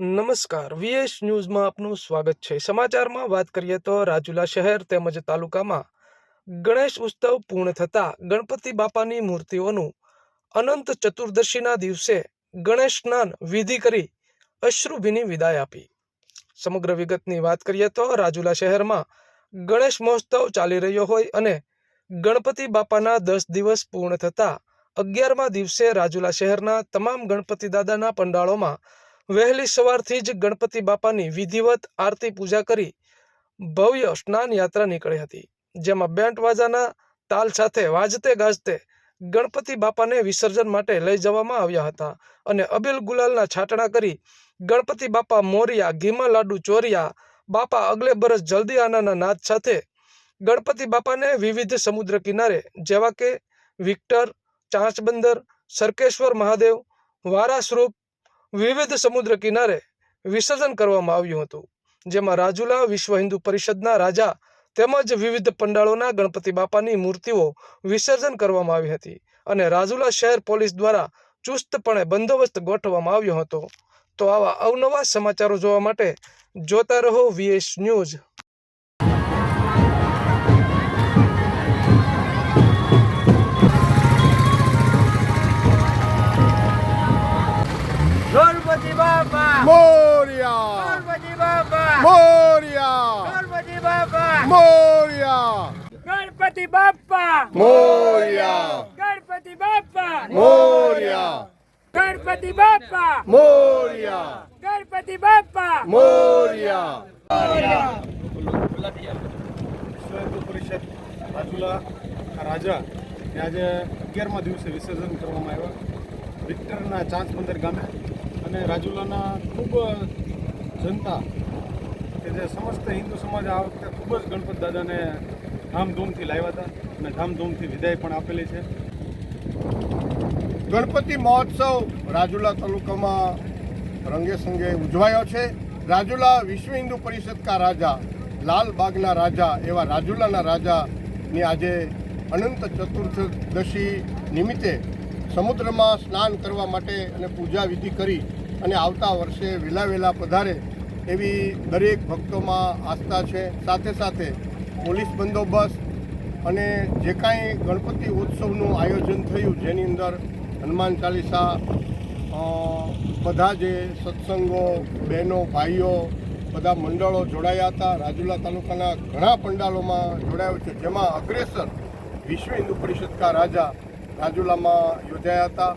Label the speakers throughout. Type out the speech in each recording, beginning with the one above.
Speaker 1: નમસ્કાર. વીએસ ન્યૂઝમાં આપનું સ્વાગત છે. સમાચારમાં વાત કરીએ તો રાજુલા શહેર તેમજ તાલુકામાં ગણેશ ઉત્સવ પૂર્ણ થતા ગણપતિ બાપાની મૂર્તિઓનું અનંત ચતુર્દશીના દિવસે ગણેશ સ્નાન વિધિ કરી અશ્રુભીની વિદાય આપી. સમગ્ર વિગતની વાત કરીએ તો રાજુલા શહેરમાં ગણેશ મહોત્સવ ચાલી રહ્યો હોય અને ગણપતિ બાપાના દસ દિવસ પૂર્ણ થતા અગિયારમા દિવસે રાજુલા શહેરના તમામ ગણપતિ દાદાના પંડાળોમાં વહેલી સવારથી જ ગણપતિ બાપાની વિધિવત આરતી પૂજા કરી ભવ્ય સ્નાન યાત્રા નીકળી હતી, જેમાં બેન્ટ વાજાના તાલ સાથે વાજતે ગાજતે ગણપતિ બાપાને વિસર્જન માટે લઈ જવામાં આવ્યા હતા અને અબિલ ગુલાલના છાટણા કરી ગણપતિ બાપા મોરિયા, ઘીમા લાડુ ચોરિયા, બાપા અગલે બરસ જલ્દી આનાના નાદ સાથે ગણપતિ બાપાને વિવિધ સમુદ્ર કિનારે જેવા કે વિક્ટર, ચાંચબંદર, સરકેશ્વર મહાદેવ વારાસ્વરૂપ વિવિધ સમુદ્ર કિનારે વિસર્જન કરવામાં આવ્યું હતું, જેમાં રાજુલા વિશ્વ હિન્દુ પરિષદના રાજા તેમજ વિવિધ પંડાળોના ગણપતિ બાપાની મૂર્તિઓ વિસર્જન કરવામાં આવી હતી અને રાજુલા શહેર પોલીસ દ્વારા ચુસ્તપણે બંદોબસ્ત ગોઠવવામાં આવ્યો હતો. તો આવા અવનવા સમાચારો જોવા માટે જોતા રહો વીએસ ન્યૂઝ
Speaker 2: મોરિયા.
Speaker 3: ગણપતિ બાપ્પા.
Speaker 2: મોરિયા.
Speaker 3: ગણપતિ બાપ્પા.
Speaker 2: મોરિયા.
Speaker 3: ગણપતિ બાપ્પા.
Speaker 2: મોરિયા.
Speaker 3: ગણપતિ બાપ્પા.
Speaker 2: મોરિયા.
Speaker 4: પરિષદ રાજુલા રાજા આજે અગિયારમા દિવસે વિસર્જન કરવામાં આવ્યા. વિક્ટરના ચાંચબંદર ગામે. અને રાજુલાના ખૂબ જનતા કે જે સમસ્ત હિન્દુ સમાજ આ વખતે ખૂબ જ ગણપત દાદાને ધામધૂમથી લાવ્યા હતા અને ધામધૂમથી વિદાય પણ આપેલી છે.
Speaker 2: ગણપતિ મહોત્સવ રાજુલા તાલુકામાં રંગે સંગે ઉજવાયો છે. રાજુલા વિશ્વ હિન્દુ પરિષદ કા રાજા લાલબાગના રાજા એવા રાજુલાના રાજાની આજે અનંત ચતુર્દશી નિમિત્તે સમુદ્રમાં સ્નાન કરવા માટે અને પૂજા વિધિ કરી અને આવતા વર્ષે વહેલા વહેલા પધારે એવી દરેક ભક્તોમાં આસ્થા છે. સાથે સાથે પોલીસ બંદોબસ્ત અને જે કાંઈ ગણપતિ ઉત્સવનું આયોજન થયું જેની અંદર હનુમાન ચાલીસા બધા જે સત્સંગો, બહેનો, ભાઈઓ, બધા મંડળો જોડાયા હતા. રાજુલા તાલુકાના ઘણા પંડાલોમાં જોડાયો છે. જેમાં અગ્રેસર વિશ્વ હિન્દુ પરિષદ કા રાજા રાજુલામાં યોજાયા હતા.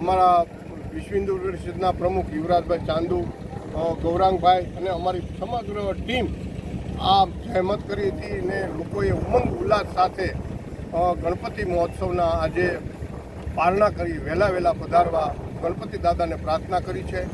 Speaker 2: અમારા વિશ્વ હિન્દુ પરિષદના પ્રમુખ યુવરાજભાઈ ચાંદુ ગૌરાંગભાઈ અને અમારી સમગ્ર ટીમ આ જહેમત કરી હતી ને લોકોએ ઉમંગ ઉલ્લાસ સાથે ગણપતિ મહોત્સવના આજે પાલના કરી, વહેલા વહેલા પધારવા ગણપતિ દાદાને પ્રાર્થના કરી છે.